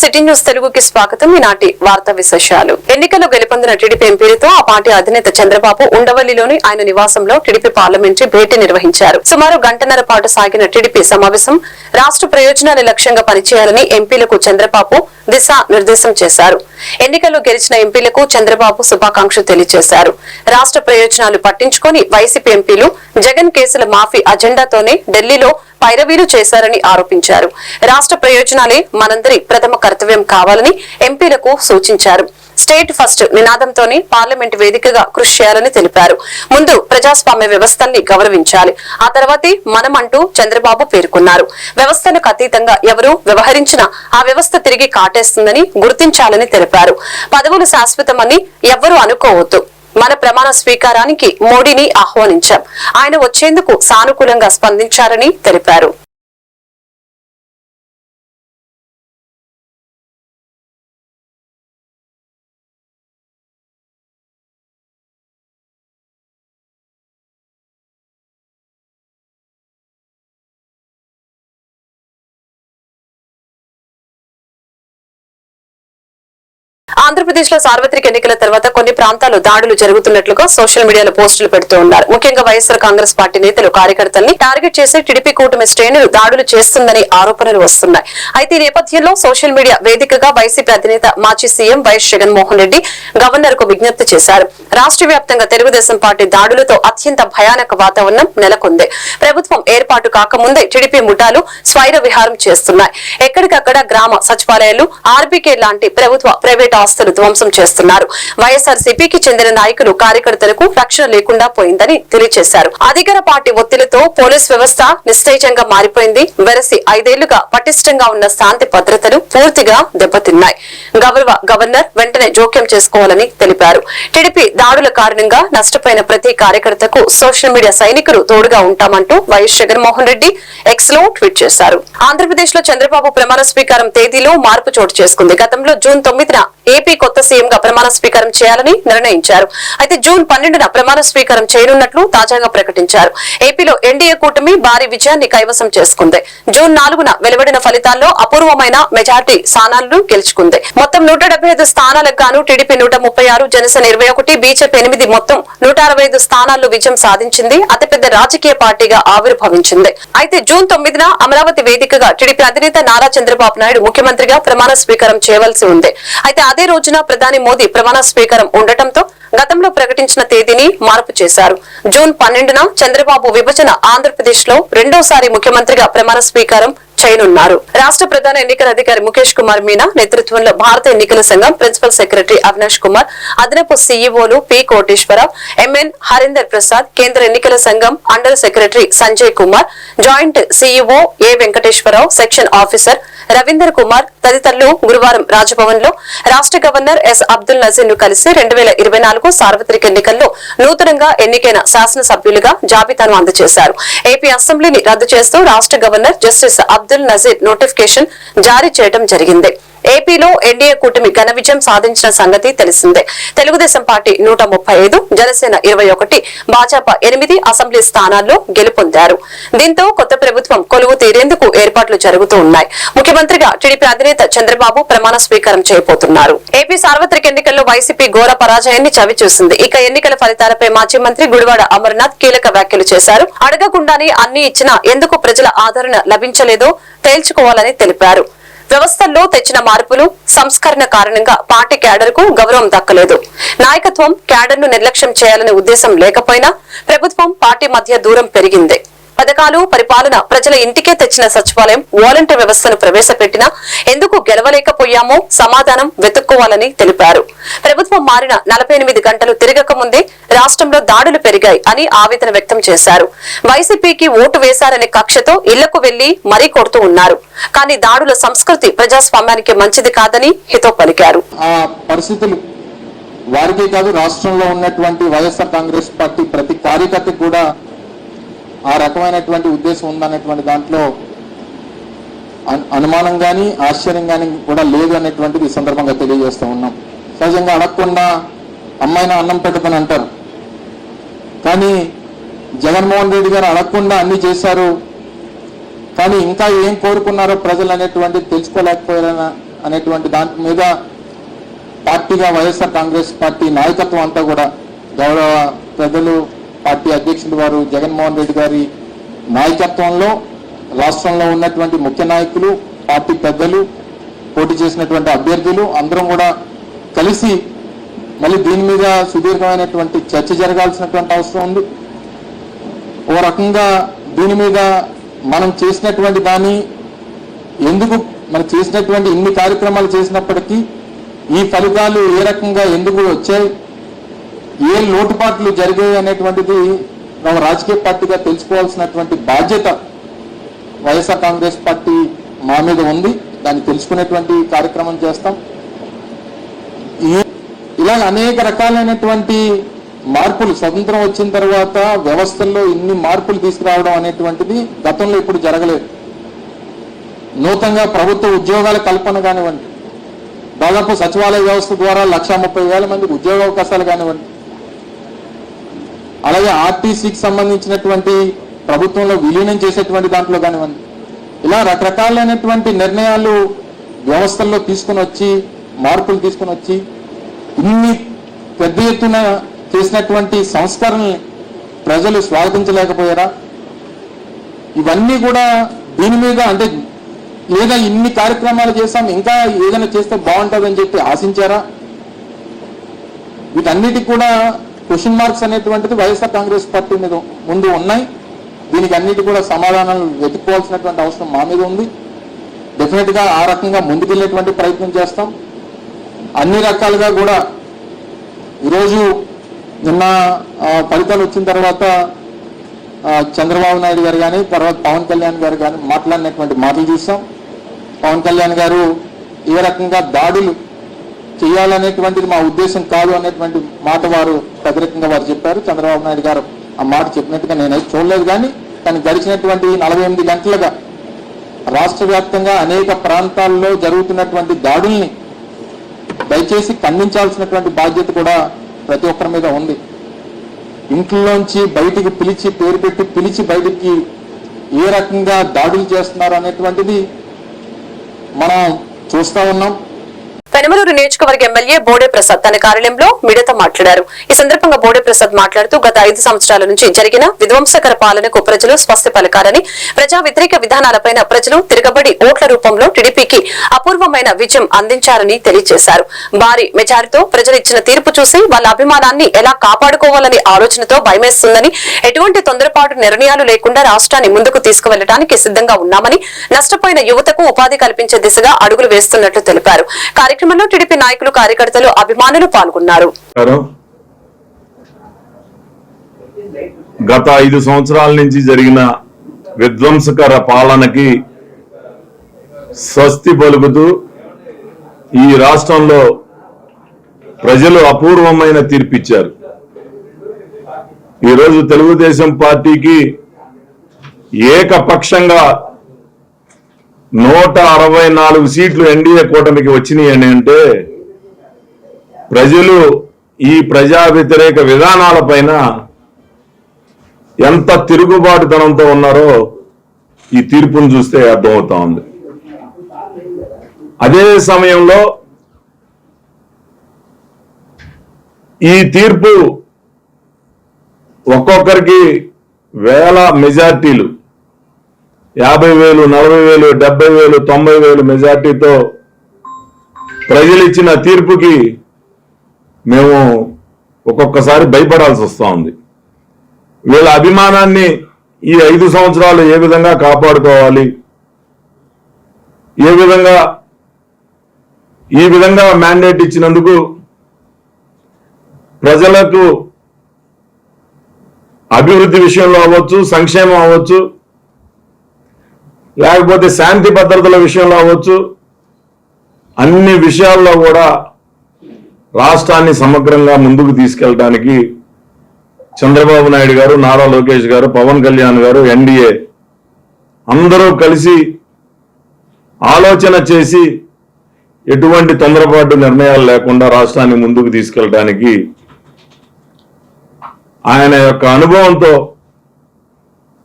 City news తెలుగుకి స్వాగతం. ఈనాటి వార్తా విశేషాలు. ఎన్నికల్లో గెలుపొందిన టీడీపీ ఎంపీలతో ఆ పార్టీ అధినేత చంద్రబాబు ఉండవల్లిలోని ఆయన నివాసంలో టీడీపీ పార్లమెంటరీ భేటీ నిర్వహించారు. సుమారు గంటన్నర పాటు సాగిన టీడీపీ సమావేశం రాష్ట్ర ప్రయోజనాల లక్ష్యంగా పనిచేయాలని ఎంపీలకు చంద్రబాబు దిశా నిర్దేశం చేశారు. ఎన్నికల్లో గెలిచిన ఎంపీలకు చంద్రబాబు శుభాకాంక్షలు తెలియజేశారు. రాష్ట్ర ప్రయోజనాలు పట్టించుకుని వైసీపీ ఎంపీలు జగన్ కేసుల మాఫీ అజెండాతోనే ఢిల్లీలో పైరవీలు చేశారని ఆరోపించారు. రాష్ట్ర ప్రయోజనాలే మనందరి ప్రథమ కర్తవ్యం కావాలని ఎంపీలకు సూచించారు. స్టేట్ ఫస్ట్ నినాదంతోనే పార్లమెంట్ వేదికగా కృషి చేయాలని తెలిపారు. ముందు ప్రజాస్వామ్య వ్యవస్థల్ని గౌరవించాలి. ఆ తర్వాతే మనం అంటూ చంద్రబాబు పేర్కొన్నారు. వ్యవస్థలకు అతీతంగా ఎవరు వ్యవహరించినా ఆ వ్యవస్థ తిరిగి కాటేస్తుందని గుర్తించాలని తెలిపారు. పదవులు శాశ్వతమని ఎవ్వరూ అనుకోవద్దు. మన ప్రమాణ స్వీకారానికి మోడీని ఆహ్వానించాం. ఆయన వచ్చేందుకు సానుకూలంగా స్పందించారని తెలిపారు. அந்த ఆంధ్రప్రదేశ్లో సార్వత్రిక ఎన్నికల తర్వాత కొన్ని ప్రాంతాల్లో దాడులు జరుగుతున్నట్లుగా సోషల్ మీడియాలో పోస్టులు పెడుతూ ఉన్నారు. ముఖ్యంగా వైఎస్ఆర్ కాంగ్రెస్ పార్టీ నేతలు కార్యకర్తల్ని టార్గెట్ చేసి టీడీపీ కూటమి శ్రేణులు దాడులు చేస్తుందని ఆరోపణలు వస్తున్నాయి. అయితే ఈ నేపథ్యంలో సోషల్ మీడియా వేదికగా వైసీపీ అధినేత మాజీ సీఎం వైఎస్ జగన్మోహన్ రెడ్డి గవర్నర్కు విజ్ఞప్తి చేశారు. రాష్ట్ర వ్యాప్తంగా తెలుగుదేశం పార్టీ దాడులతో అత్యంత భయానక వాతావరణం నెలకొంది. ప్రభుత్వం ఏర్పాటు కాకముందే టీడీపీ ముఠాలు స్వైర విహారం చేస్తున్నాయి. ఎక్కడికక్కడ గ్రామ సచివాలయాలు ఆర్బీకే లాంటి ప్రభుత్వ ప్రైవేట్ ఆస్తులు ధ్వంసం చేస్తున్నారు. వైఎస్ఆర్ సిపికి చెందిన నాయకులు కార్యకర్తలకు రక్షణ లేకుండా పోయిందని తెలియజేశారు. అధికార పార్టీ ఒత్తిడితో పోలీస్ వ్యవస్థ నిశ్చయంగా మారిపోయింది. వెరసి ఐదేళ్ళుగా పటిష్టంగా ఉన్న శాంతి భద్రతలు పూర్తిగా దెబ్బతిన్నాయి. గౌరవ గవర్నర్ వెంటనే జోక్యం చేసుకోవాలని తెలిపారు. టీడీపీ దాడుల కారణంగా నష్టపోయిన ప్రతి కార్యకర్తకు సోషల్ మీడియా సైనికులు తోడుగా ఉంటామంటూ వైఎస్ జగన్మోహన్ రెడ్డి ఎక్స్లో ట్వీట్ చేశారు. ఆంధ్రప్రదేశ్లో చంద్రబాబు ప్రమాణ స్వీకారం తేదీలో మార్పు చోటు చేసుకుంది. గతంలో జూన్ తొమ్మిదిన ఏపీ కొత్త సీఎంగా ప్రమాణ స్వీకారం చేయాలని నిర్ణయించారు. అయితే జూన్ పన్నెండున ప్రమాణ స్వీకారం చేయనున్నట్లు తాజాగా ప్రకటించారు. ఏపీలో ఎన్డీఏ కూటమి భారీ విజయాన్ని కైవసం చేసుకుంది. జూన్ నాలుగున వెలువడిన ఫలితాల్లో అపూర్వమైన మెజార్టీ స్థానాలను గెలుచుకుంది. మొత్తం నూట స్థానాలకు గాను టీడీపీ నూట జనసేన ఇరవై ఒకటి బీజేపీ ఎనిమిది మొత్తం నూట అరవై ఐదు స్థానాల్లో విజయం సాధించింది. అతిపెద్ద రాజకీయ పార్టీగా ఆవిర్భవించింది. అయితే జూన్ తొమ్మిదిన అమరావతి వేదికగా టీడీపీ అధినేత నారా చంద్రబాబు నాయుడు ముఖ్యమంత్రిగా ప్రమాణ స్వీకారం చేయవలసి ఉంది. అయితే అదే రోజున ప్రధాని మోదీ ప్రమాణ స్వీకారం ఉండటంతో గతంలో ప్రకటించిన తేదీని మార్పు చేశారు. జూన్ పన్నెండున చంద్రబాబు విభజన ఆంధ్రప్రదేశ్లో రెండోసారి ముఖ్యమంత్రిగా ప్రమాణ స్వీకారం చేయనున్నారు. రాష్ట్ర ప్రధాన ఎన్నికల అధికారి ముఖేష్ కుమార్ మీనా నేతృత్వంలో భారత ఎన్నికల సంఘం ప్రిన్సిపల్ సెక్రటరీ అవినాష్ కుమార్ అదనపు సీఈఓలు పి కోటేశ్వరరావు ఎంఎన్ హరీందర్ ప్రసాద్ కేంద్ర ఎన్నికల సంఘం under secretary Sanjay Kumar joint CEO A Venkateswararao section officer Ravinder Kumar తదితరులు గురువారం రాజ్భవన్లో రాష్ట్ర గవర్నర్ ఎస్ అబ్దుల్ నజీర్ను కలిసి రెండు వేల ఇరవై నాలుగు సార్వత్రిక ఎన్నికల్లో నూతనంగా ఎన్నికైన శాసనసభ్యులుగా జాబితాను అందజేశారు. ఏపీ అసెంబ్లీని రద్దు చేస్తూ రాష్ట్ర governor justice Abdul Nazeer notification జారీ చేయడం జరిగింది. ఏపీలో ఎన్డీఏ కూటమి ఘన విజయం సాధించిన సంగతి తెలిసిందే. తెలుగుదేశం పార్టీ నూట ముప్పై ఐదు జనసేన ఇరవై ఒకటి భాజపా ఎనిమిది అసెంబ్లీ స్థానాల్లో గెలుపొందారు. దీంతో కొత్త ప్రభుత్వం కొలువు తీరేందుకు ఏర్పాట్లు జరుగుతూ ఉన్నాయి. ముఖ్యమంత్రిగా టీడీపీ అధినేత చంద్రబాబు ప్రమాణ స్వీకారం చేయబోతున్నారు. ఏపీ సార్వత్రిక ఎన్నికల్లో వైసీపీ ఘోర పరాజయాన్ని చవిచూసింది. ఇక ఎన్నికల ఫలితాలపై మాజీ మంత్రి గుడివాడ అమర్నాథ్ కీలక వ్యాఖ్యలు చేశారు. అడగకుండానే అన్ని ఇచ్చినా ఎందుకు ప్రజల ఆదరణ లభించలేదో తేల్చుకోవాలని తెలిపారు. వ్యవస్థల్లో తెచ్చిన మార్పులు సంస్కరణ కారణంగా పార్టీ క్యాడర్కు గౌరవం దక్కలేదు. నాయకత్వం క్యాడర్ను నిర్లక్ష్యం చేయాలనే ఉద్దేశం లేకపోయినా ప్రభుత్వం పార్టీ మధ్య దూరం పెరిగింది. పథకాలు పరిపాలన ప్రజల ఇంటికే తెచ్చిన సచివాలయం వాలంటీర్ వ్యవస్థను ప్రవేశపెట్టినా ఎందుకు గెలవలేకపోయామో సమాధానం వెతుక్కోవాలని తెలిపారు. ప్రభుత్వం మారిన నలభై ఎనిమిది గంటలు తిరగక ముందే రాష్ట్రంలో దాడులు పెరిగాయి అని ఆవేదన వ్యక్తం చేశారు. వైసీపీకి ఓటు వేశారనే కక్షతో ఇళ్ళకు వెళ్ళి మరీ కొడుతూ ఉన్నారు. కానీ దాడుల సంస్కృతి ప్రజాస్వామ్యానికి మంచిది కాదని హితో పలికారు. పరిస్థితులు వారికే కాదు రాష్ట్రంలో ఉన్నటువంటి వైఎస్ఆర్ కాంగ్రెస్ పార్టీ ప్రతి కార్యకర్త కూడా ఆ రకమైనటువంటి ఉద్దేశం ఉందనేటువంటి దాంట్లో అను- అనుమానం కానీ ఆశ్చర్యం కానీ కూడా లేదు అనేటువంటిది ఈ సందర్భంగా తెలియజేస్తూ ఉన్నాం. సహజంగా అడగకుండా అమ్మాయిన అన్నం పెట్టదని అంటారు. కానీ జగన్మోహన్ రెడ్డి గారు అడగకుండా అన్ని చేశారు. కానీ ఇంకా ఏం కోరుకున్నారో ప్రజలు అనేటువంటిది తెలుసుకోలేకపోయారా అనేటువంటి దాని మీద పార్టీగా వైఎస్ఆర్ కాంగ్రెస్ పార్టీ నాయకత్వం అంతా కూడా గౌరవ ప్రజలు పార్టీ అధ్యక్షుడు వారు జగన్మోహన్ రెడ్డి గారి నాయకత్వంలో రాష్ట్రంలో ఉన్నటువంటి ముఖ్య నాయకులు పార్టీ పెద్దలు పోటీ చేసినటువంటి అభ్యర్థులు అందరం కూడా కలిసి మళ్ళీ దీని మీద సుదీర్ఘమైనటువంటి చర్చ జరగాల్సినటువంటి అవసరం ఉంది. ఓ రకంగా దీని మీద మనం చేసినటువంటి దాన్ని ఎందుకు మనం చేసినటువంటి ఇన్ని కార్యక్రమాలు చేసినప్పటికీ ఈ ఫలితాలు ఏ రకంగా ఎందుకు వచ్చాయి? ఏ లోటుపాట్లు జరిగాయి అనేటువంటిది మనం రాజకీయ పార్టీగా తెలుసుకోవాల్సినటువంటి బాధ్యత వైఎస్ఆర్ కాంగ్రెస్ పార్టీ మా మీద ఉంది. దాన్ని తెలుసుకునేటువంటి కార్యక్రమం చేస్తాం. ఇలా అనేక రకాలైనటువంటి మార్పులు స్వతంత్రం వచ్చిన తర్వాత వ్యవస్థల్లో ఇన్ని మార్పులు తీసుకురావడం అనేటువంటిది గతంలో ఇప్పుడు జరగలేదు. నూతనంగా ప్రభుత్వ ఉద్యోగాల కల్పన కానివ్వండి దాదాపు సచివాలయ వ్యవస్థ ద్వారా లక్ష ముప్పై వేల మందికి ఉద్యోగ అవకాశాలు కానివ్వండి అలాగే ఆర్టీసీకి సంబంధించినటువంటి ప్రభుత్వంలో విలీనం చేసేటువంటి దాంట్లో కానివ్వండి. ఇలా రకరకాలైనటువంటి నిర్ణయాలు వ్యవస్థల్లో తీసుకుని వచ్చి మార్పులు తీసుకుని వచ్చి ఇన్ని పెద్ద ఎత్తున చేసినటువంటి సంస్కరణల్ని ప్రజలు స్వాగతించలేకపోయారా? ఇవన్నీ కూడా దీని మీద అంటే లేదా ఇన్ని కార్యక్రమాలు చేస్తాం ఇంకా ఏదైనా చేస్తే బాగుంటుందని చెప్పి ఆశించారా? వీటన్నిటికి కూడా క్వశ్చన్ మార్క్స్ అనేటువంటిది వైఎస్ఆర్ కాంగ్రెస్ పార్టీ మీద ముందు ఉన్నాయి. దీనికి అన్నిటి కూడా సమాధానాలు వెతుక్కోవాల్సినటువంటి అవసరం మా మీద ఉంది. డెఫినెట్గా ఆ రకంగా ముందుకెళ్ళేటువంటి ప్రయత్నం చేస్తాం. అన్ని రకాలుగా కూడా ఈరోజు నిన్న ఫలితాలు వచ్చిన తర్వాత చంద్రబాబు నాయుడు గారు కానీ తర్వాత పవన్ కళ్యాణ్ గారు కానీ మాట్లాడినటువంటి మాటలు చూసాం. పవన్ కళ్యాణ్ గారు ఏ రకంగా దాడులు చేయాలనేటువంటిది మా ఉద్దేశం కాదు అనేటువంటి మాట వారు వ్యతిరేకంగా వారు చెప్పారు. చంద్రబాబు నాయుడు గారు ఆ మాట చెప్పినట్టుగా నేనైతే చూడలేదు కానీ తను గడిచినటువంటి నలభై ఎనిమిది గంటలుగా రాష్ట్ర వ్యాప్తంగా అనేక ప్రాంతాల్లో జరుగుతున్నటువంటి దాడుల్ని దయచేసి ఖండించాల్సినటువంటి బాధ్యత కూడా ప్రతి ఒక్కరి మీద ఉంది. ఇంట్లోంచి బయటికి పిలిచి పేరు పెట్టి పిలిచి బయటికి ఏ రకంగా దాడులు చేస్తున్నారు అనేటువంటిది మనం చూస్తా ఉన్నాం. పెనమలూరు నియోజకవర్గ ఎమ్మెల్యే బోడే ప్రసాద్ తన కార్యాలయంలో మీడియాతో మాట్లాడారు. ఈ సందర్భంగా బోడే ప్రసాద్ మాట్లాడుతూ గత ఐదు సంవత్సరాల నుంచి జరిగిన విధ్వంసకర పాలనకు ప్రజలు స్వస్తి పలకాలని ప్రజా వ్యతిరేక విధానాలపై ప్రజలు తిరగబడి ఓట్ల రూపంలో టీడీపీకి అపూర్వమైన విజయం అందించారని తెలియజేశారు. భారీ మెజారిటీతో ప్రజలు ఇచ్చిన తీర్పు చూసి వాళ్ళ అభిమానాన్ని ఎలా కాపాడుకోవాలనే ఆలోచనతో భయమేస్తుందని ఎటువంటి తొందరపాటు నిర్ణయాలు లేకుండా రాష్ట్రాన్ని ముందుకు తీసుకువెళ్ళడానికి సిద్ధంగా ఉన్నామని నష్టపోయిన యువతకు ఉపాధి కల్పించే దిశగా అడుగులు వేస్తున్నట్లు తెలిపారు. కార్యక్రమం కార్యక్రమంలో టీడీపీ నాయకులు కార్యకర్తలు అభిమానులు పాల్గొన్నారు. గత ఐదు సంవత్సరాల నుంచి జరిగిన విధ్వంసకర పాలనకి స్వస్తి పలుకుతూ ఈ రాష్ట్రంలో ప్రజలు అపూర్వమైన తీర్పిచ్చారు. ఈరోజు తెలుగుదేశం పార్టీకి ఏకపక్షంగా నూట అరవై నాలుగు సీట్లు ఎన్డీఏ కూటమికి వచ్చినాయి అని అంటే ప్రజలు ఈ ప్రజా వ్యతిరేక విధానాలపైన ఎంత తిరుగుబాటుతనంతో ఉన్నారో ఈ తీర్పును చూస్తే అర్థమవుతా ఉంది. అదే సమయంలో ఈ తీర్పు ఒక్కొక్కరికి వేల మెజార్టీలు యాభై వేలు నలభై వేలు డెబ్బై వేలు తొంభై వేలు మెజార్టీతో ప్రజలు ఇచ్చిన తీర్పుకి మేము ఒక్కొక్కసారి భయపడాల్సి వస్తూ ఉంది. వీళ్ళ అభిమానాన్ని ఈ ఐదు సంవత్సరాలు ఏ విధంగా కాపాడుకోవాలి? ఏ విధంగా ఈ విధంగా మ్యాండేట్ ఇచ్చినందుకు ప్రజలకు అభివృద్ధి విషయంలో అవ్వచ్చు సంక్షేమం అవ్వచ్చు లేకపోతే శాంతి భద్రతల విషయంలో అవ్వచ్చు. అన్ని విషయాల్లో కూడా రాష్ట్రాన్ని సమగ్రంగా ముందుకు తీసుకెళ్ళడానికి చంద్రబాబు నాయుడు గారు నారా లోకేష్ గారు పవన్ కళ్యాణ్ గారు ఎన్డీఏ అందరూ కలిసి ఆలోచన చేసి ఎటువంటి తొందరపాటు నిర్ణయాలు లేకుండా రాష్ట్రాన్ని ముందుకు తీసుకెళ్ళడానికి ఆయన యొక్క అనుభవంతో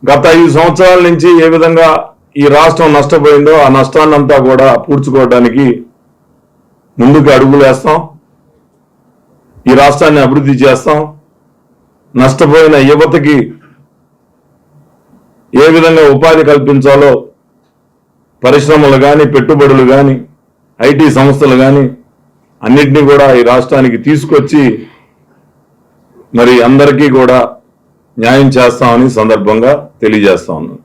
గత ఐదు సంవత్సరాల నుంచి ఏ విధంగా ఈ రాష్ట్రం నష్టపోయిందో ఆ నష్టాన్నంతా కూడా పూడ్చుకోవడానికి ముందుకు అడుగులు వేస్తాం. ఈ రాష్ట్రాన్ని అభివృద్ధి చేస్తాం. నష్టపోయిన యువతకి ఏ విధంగా ఉపాధి కల్పించాలో పరిశ్రమలు కానీ పెట్టుబడులు కానీ ఐటీ సంస్థలు కానీ అన్నిటినీ కూడా ఈ రాష్ట్రానికి తీసుకొచ్చి మరి అందరికీ కూడా న్యాయం చేస్తామని సందర్భంగా తెలియజేస్తా ఉన్నాను.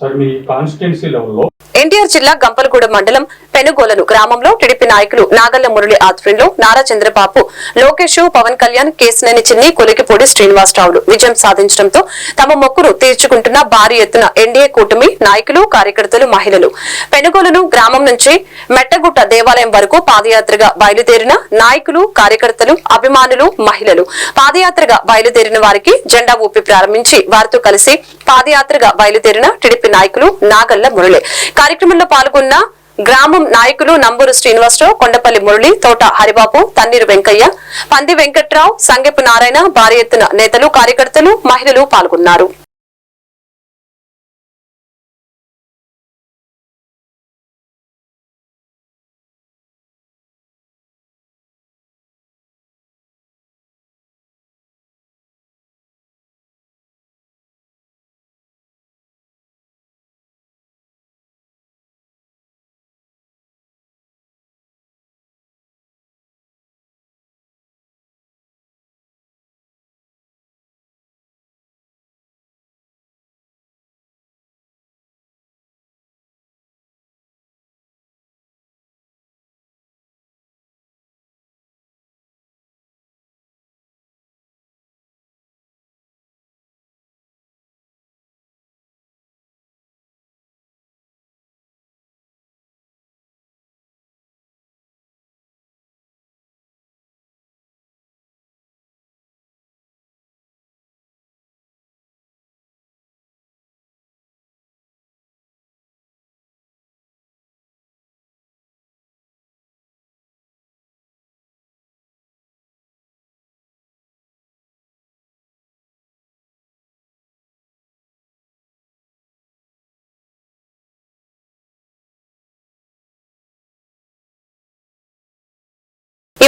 సార్ మీ కాన్స్టిట్యున్సీ లెవెల్లో ఎన్టీఆర్ జిల్లా గంపలగూడ మండలం పెనుగోలను గ్రామంలో టీడీపీ నాయకులు నాగల్ల మురళి ఆధ్వర్యంలో నారా చంద్రబాబు లోకేష్ పవన్ కళ్యాణ్ కేసినేని చిన్ని కొలికిపూడి శ్రీనివాసరావులు విజయం సాధించడంతో తమ మొక్కును తీర్చుకుంటున్న భారీ ఎత్తున ఎన్డీఏ కూటమి నాయకులు కార్యకర్తలు మహిళలు. పెనుగోలను గ్రామం నుంచి మెట్టగుట్ట దేవాలయం వరకు పాదయాత్రగా బయలుదేరిన నాయకులు కార్యకర్తలు అభిమానులు మహిళలు. పాదయాత్రగా బయలుదేరిన వారికి జెండా ఊపి ప్రారంభించి వారితో కలిసి పాదయాత్రగా బయలుదేరిన టీడీపీ నాయకులు నాగల్ల మురళి. కార్యక్రమంలో పాల్గొన్న గ్రామం నాయకులు నంబూరు శ్రీనివాసరావు కొండపల్లి మురళి తోట హరిబాబు తన్నీరు వెంకయ్య పంది వెంకట్రావు సంగెపు నారాయణ భారీ ఎత్తున నేతలు కార్యకర్తలు మహిళలు పాల్గొన్నారు.